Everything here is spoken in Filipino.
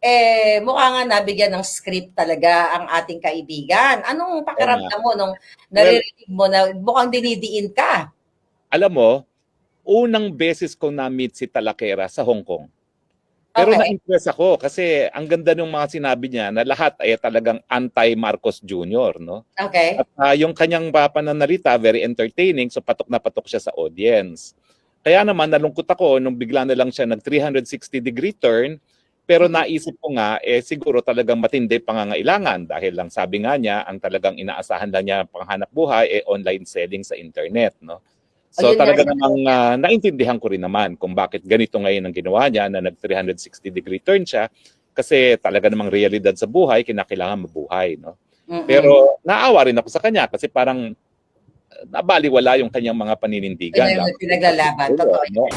eh mukha nga nabigyan ng script talaga ang ating kaibigan. Anong pakiramdam mo nung naririnig mo na mukhang dinidiin ka? Alam mo, unang beses ko na-meet si Talakera sa Hong Kong. Pero Okay. na-impress ako kasi ang ganda ng mga sinabi niya na lahat ay talagang anti-Marcos Jr., no? Okay. At ah, yung kanyang pa- pananalita, very entertaining, so patok na patok siya sa audience. Kaya naman, nalungkot ako nung bigla na lang siya nag 360 degree turn, pero naisip ko nga, eh siguro talagang matindi pangangailangan dahil lang sabi nga niya, ang talagang inaasahan lang niya panghanap buhay, eh online selling sa internet, no? So Ayun talaga namang ah, naintindihan ko rin naman kung bakit ganito ngayon ang ginawa niya na nag 360 degree turn siya kasi talaga namang realidad sa buhay, kinakailangan mabuhay, no? Mm-mm. Pero naawa rin ako sa kanya kasi parang uh, nabaliwala yung kanyang mga paninindigan. Yun yung pinaglalaban. Totoo no?